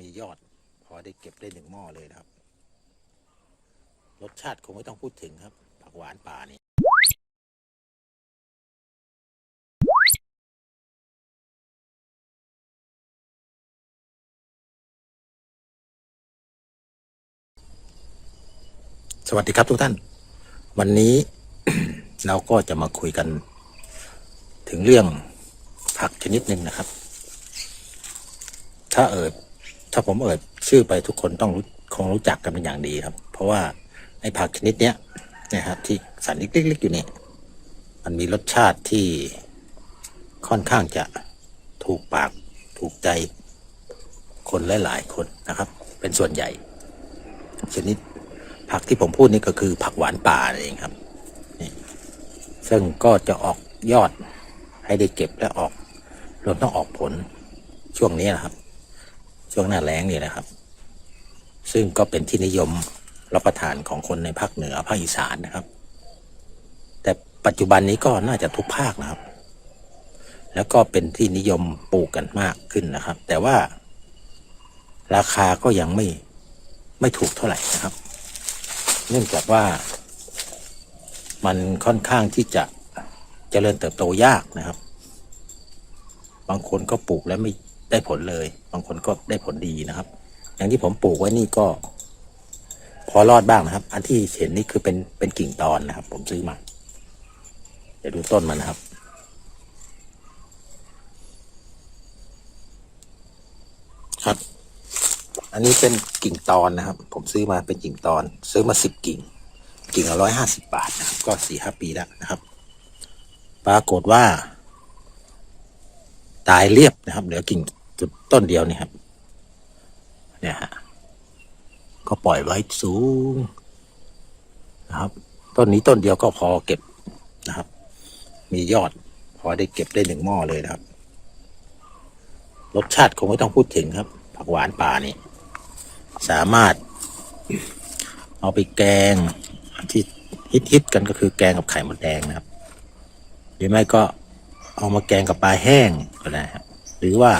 มียอด พอได้เก็บได้หนึ่งหม้อเลยนะครับ รสชาติคงไม่ต้องพูดถึงครับ ผักหวานป่านี่สวัสดีครับทุกท่าน วันนี้เราก็จะมาคุยกัน ถึงเรื่องผักชนิดหนึ่งนะครับ ถ้าเอิด ถ้าผมเอิดชื่อไปทุกคนต้องรู้คงรู้จักกันเป็นอย่างดีครับ เพราะว่าไอ้ผักชนิดเนี้ยนะครับที่สันเล็กๆอยู่เนี่ยมันมีรสชาติที่ค่อนข้างจะถูกปากถูกใจคนหลายๆคนนะครับ เป็นส่วนใหญ่ ชนิดผักที่ผมพูดนี่ก็คือผักหวานป่าเองครับนี่ซึ่งก็จะออกยอดให้ได้เก็บและออกรวมต้องออกผลช่วงนี้นะครับ ช่วงหน้าแล้งนี่นะครับ ซึ่งก็เป็นที่นิยมรับประทานของคนในภาคเหนือภาคอีสานนะครับ แต่ปัจจุบันนี้ก็น่าจะทุกภาคนะครับ แล้วก็เป็นที่นิยมปลูกกันมากขึ้นนะครับ แต่ว่าราคาก็ยังไม่ไม่ถูกเท่าไหร่นะครับ เนื่องจากว่ามันค่อนข้างที่จะเจริญเติบโตยากนะครับ บางคนก็ปลูกแล้วไม่ ได้ผลเลย บางคนก็ได้ผลดีนะครับ อย่างที่ผมปลูกไว้นี่ก็ พอรอดบ้างนะครับ อันที่เห็นนี่คือเป็นเป็นกิ่งตอนนะครับ ผมซื้อมาเดี๋ยวดูต้นมันนะครับ ครับ อันนี้เป็นกิ่งตอนนะครับ ผมซื้อมาเป็นกิ่งตอน ซื้อมาสิบกิ่ง กิ่งละร้อยห้าสิบบาทนะครับ ก็สี่ห้าปีแล้วนะครับ ปรากฏว่า ตายเรียบนะครับ เหลือกิ่งจุดต้นเดียวนี่ครับ เนี่ยฮะก็ปล่อยไว้สูงนะครับ ต้นนี้ต้นเดียวก็พอเก็บนะครับ มียอด พอได้เก็บได้หนึ่งหม้อเลยนะครับ รสชาติคงไม่ต้องพูดถึงครับ ผักหวานป่านี่สามารถ เอาไปแกงที่ฮิตฮิตๆกันก็คือแกงกับไข่มดแดงนะครับ หรือไม่ก็ เอามาแกงกับปลาแห้งก็ได้ครับหรือว่า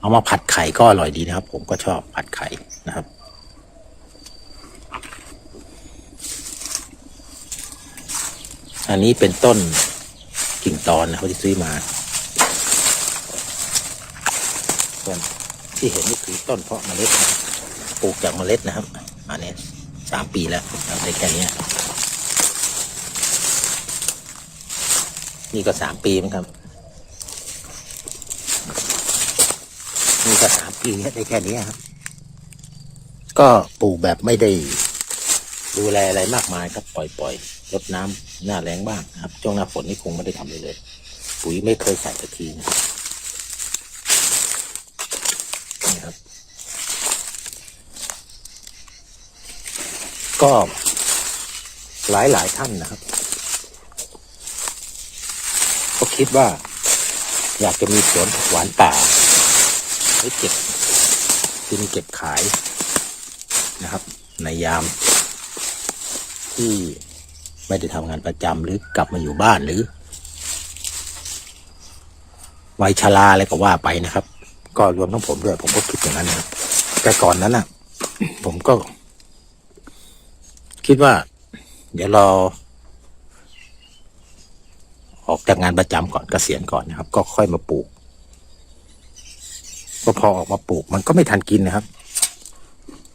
เอามาผัดไข่ก็อร่อยดีนะครับ ผมก็ชอบผัดไข่นะครับ อันนี้เป็นต้นกิ่งตอนนะเขาที่ซื้อมา ส่วนที่เห็นนี่คือต้นเพาะเมล็ดนะปลูกจากเมล็ดนะครับ อันนี้สามปีแล้วได้แค่นี้ นี่ก็สามปีเหมือนกันนี่ก็สามปีได้แค่นี้ครับ ก็ปลูกแบบไม่ได้ ดูแลอะไรมากมายครับปล่อยปล่อยรดน้ำหน้าแรงบ้างครับช่วงหน้าฝนนี่คงไม่ได้ทำเลยเลย ปุ๋ยไม่เคยใส่สักทีนะนี่ครับ ก็หลายหลายท่านนะครับ ก็ คิดว่า อยากจะมีสวนผักหวานป่าไว้เก็บกินเก็บขายนะครับ ในยาม ที่ไม่ได้ทำงานประจำหรือกลับมาอยู่บ้านหรือวัยชราอะไรก็ว่าไปนะครับ ก็รวมทั้งผมด้วยผมก็คิดอย่างนั้นนะแต่ก่อนนั้นน่ะผมก็ คิดว่า เดี๋ยวรอ ออกจากงานประจำก่อนเกษียณก่อนนะครับ ก็ค่อยมาปลูกก็พอออกมาปลูก มันก็ไม่ทันกินนะครับ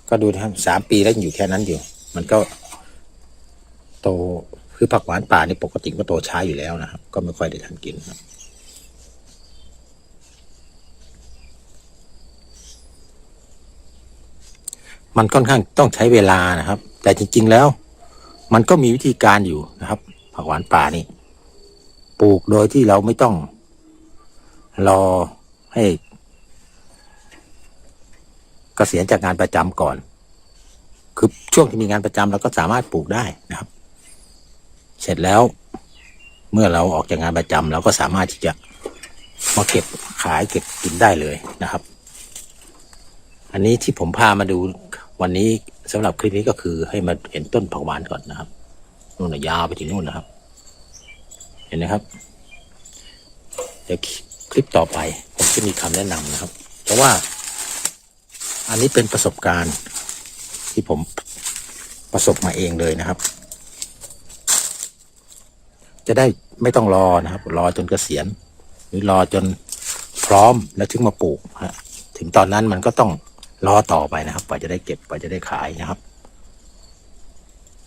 ก็ดูนะครับสามปีแล้วยังอยู่แค่นั้นอยู่ มันก็ โตคือผักหวานป่านี่ปกติก็โตช้าอยู่แล้วนะครับ ก็ไม่ค่อยได้ทันกินครับมันค่อนข้างต้องใช้เวลานะครับ แต่จริง ๆ แล้ว มันก็มีวิธีการอยู่นะครับ ผักหวานป่านี่ ปลูกโดยที่เราไม่ต้อง รอให้เกษียณจากงานประจำก่อน คือช่วงที่มีงานประจำเราก็สามารถปลูกได้นะครับ เสร็จแล้วเมื่อเราออกจากงานประจำเราก็สามารถที่จะมาเก็บขายเก็บกินได้เลยนะครับ อันนี้ที่ผมพามาดูวันนี้สำหรับคลิปนี้ก็คือให้มาเห็นต้นผักหวานก่อนนะครับนู่นนะยาวไปถึงนู่นนะครับ เห็นไหมครับ เดี๋ยวคลิปต่อไปผมจะมีคำแนะนำนะครับ เพราะว่า อันนี้เป็นประสบการณ์ที่ผมประสบมาเองเลยนะครับ จะได้ไม่ต้องรอนะครับ รอจนเกษียณ หรือรอจนพร้อมแล้วถึงมาปลูกฮะถึงตอนนั้นมันก็ต้องรอต่อไปนะครับกว่าจะได้เก็บกว่าจะได้ขายนะครับ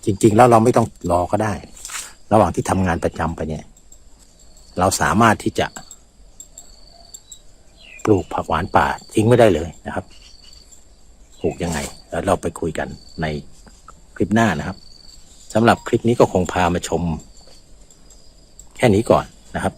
จริง ๆ แล้วเราไม่ต้องรอก็ได้ ระหว่างที่ทำงานประจำไปเนี่ย เราสามารถที่จะ ปลูกผักหวานป่าทิ้งไม่ได้เลยนะครับปลูกยังไง แล้วเราไปคุยกันในคลิปหน้านะครับสำหรับคลิปนี้ก็คงพามาชม แค่นี้ก่อนนะครับ